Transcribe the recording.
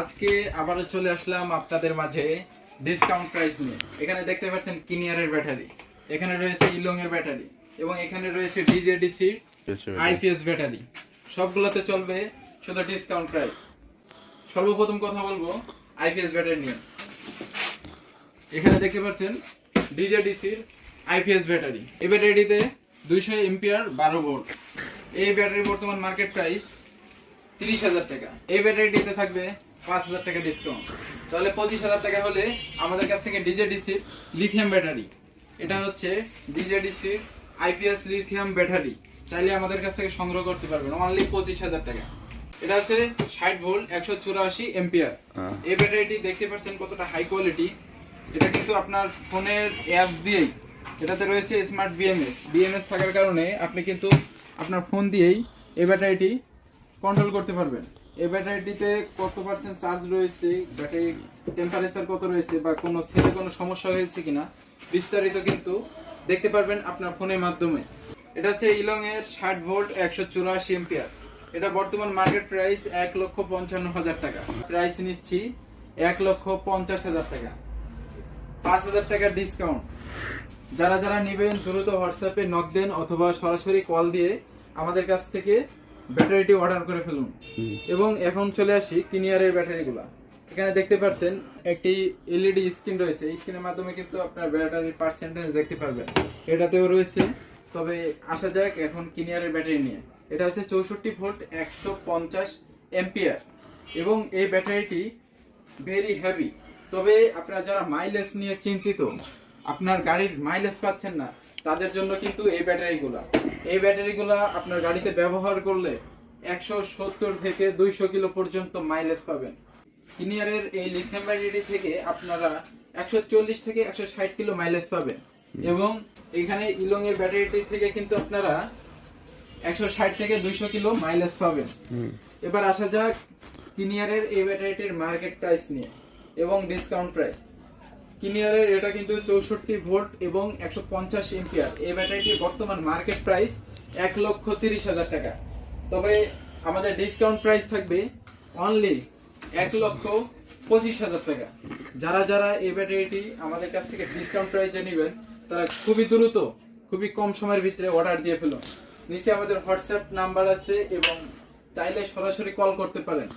আজকে আবারও চলে আসলাম আপনাদের মাঝে ডিসকাউন্ট প্রাইস নিয়ে। এখানে দেখতে পাচ্ছেন কিনিয়ারের ব্যাটারি এখানে রয়েছে ইলং এর ব্যাটারি এবং এখানে রয়েছে ডিজেডিসি আইপিএস ব্যাটারি সবগুলোতে চলবে শুধু ডিসকাউন্ট প্রাইস সর্বপ্রথম কথা বলব আইপিএস ব্যাটারি নিয়ে। এখানে দেখতে পাচ্ছেন ডিজেডিসির আইপিএস ব্যাটারি এই ব্যাটারিতে দুইশো এমপিআর বারো ভোল্ট এই ব্যাটারি বর্তমান মার্কেট প্রাইস তিরিশ হাজার টাকা। এই ব্যাটারিটিতে থাকবে পাঁচ হাজার টাকা ডিসকাউন্ট তাহলে পঁচিশ হাজার টাকা হলে আমাদের কাছ থেকে ডিজেডিসির লিথিয়াম ব্যাটারি এটা হচ্ছে ডিজেডিসির আইপিএস লিথিয়াম ব্যাটারি চাইলে আমাদের কাছ থেকে সংগ্রহ করতে পারবেন। অনলি পঁচিশ হাজার টাকা। এটা হচ্ছে ষাট ভোল্ট একশো চুরাশি এম্পিয়ার। এই ব্যাটারিটি দেখতে পাচ্ছেন কতটা হাই কোয়ালিটি এটা কিন্তু আপনার ফোনের অ্যাপস দিয়েই। এটাতে রয়েছে স্মার্ট বিএমএস বিএমএস থাকার কারণে আপনি কিন্তু আপনার ফোন দিয়েই এই ব্যাটারিটি কন্ট্রোল করতে পারবেন। এই ব্যাটারিটিতে কত পার্সেন্ট চার্জ রয়েছে? ব্যাটারি টেম্পারেচার কত রয়েছে বা কোনো সেলে কোনো সমস্যা হয়েছে কিনা? বিস্তারিত কিন্তু দেখতে পারবেন আপনার ফোনের মাধ্যমে। এটা হচ্ছে ইলং এর ষাট ভোল্ট একশো চুরাশি এম্পিয়ার এটা বর্তমান মার্কেট প্রাইস এক লক্ষ পঞ্চান্ন হাজার টাকা। প্রাইস নিচ্ছি এক লক্ষ পঞ্চাশ হাজার টাকা। পাঁচ হাজার টাকার ডিসকাউন্ট যারা যারা নেবেন, দ্রুত হোয়াটসঅ্যাপে নক দেন অথবা সরাসরি কল দিয়ে আমাদের কাছ থেকে ব্যাটারিটি অর্ডার করে ফেলুন। এবং এখন চলে আসি কিনিয়ারের ব্যাটারিগুলো। এখানে দেখতে পাচ্ছেন একটি এলইডি স্ক্রিন রয়েছে। এই স্ক্রিনের মাধ্যমে কিন্তু আপনার ব্যাটারির পার্সেন্টেজ দেখতে পারবেন। এটাতেও রয়েছে। তবে আসা যাক এখন কিনিয়ারের ব্যাটারি নিয়ে। এটা হচ্ছে চৌষট্টি ভোল্ট একশো পঞ্চাশ এম্পিয়ার এবং এই ব্যাটারিটি ভেরি হ্যাভি তবে আপনারা যারা মাইলেজ নিয়ে চিন্তিত আপনার গাড়ির মাইলেজ পাচ্ছেন না তাদের জন্য কিন্তু এই ব্যাটারিগুলা। এই ব্যাটারিগুলা আপনার গাড়িতে ব্যবহার করলে একশো সত্তর থেকে দুইশো কিলো পর্যন্ত মাইলেজ পাবেন। কিনিয়ারের এই লিথিয়াম ব্যাটারি থেকে আপনারা একশো চল্লিশ থেকে একশো ষাট কিলো মাইলেজ পাবেন। এবং এখানে ইলং এর ব্যাটারিটি থেকে কিন্তু আপনারা একশো ষাট থেকে দুইশো কিলো মাইলেজ পাবেন। এবার আসা যাক কিনিয়ারের এই ব্যাটারিটির মার্কেট প্রাইস নিয়ে এবং ডিসকাউন্ট প্রাইস কিনিয়ারের এটা কিন্তু চৌষট্টি ভোল্ট এবং একশো পঞ্চাশ এম্পিয়ার এই ব্যাটারিটির বর্তমান মার্কেট প্রাইস এক লক্ষ তিরিশ হাজার টাকা। তবে আমাদের ডিসকাউন্ট প্রাইস থাকবে অনলি এক লক্ষ পঁচিশ হাজার টাকা। যারা যারা এই ব্যাটারিটি আমাদের কাছ থেকে ডিসকাউন্ট প্রাইসে নেবেন, তারা খুবই দ্রুত, খুবই কম সময়ের ভিতরে অর্ডার দিয়ে ফেলুন। নিচে আমাদের হোয়াটসঅ্যাপ নাম্বার আছে এবং চাইলে সরাসরি কল করতে পারেন।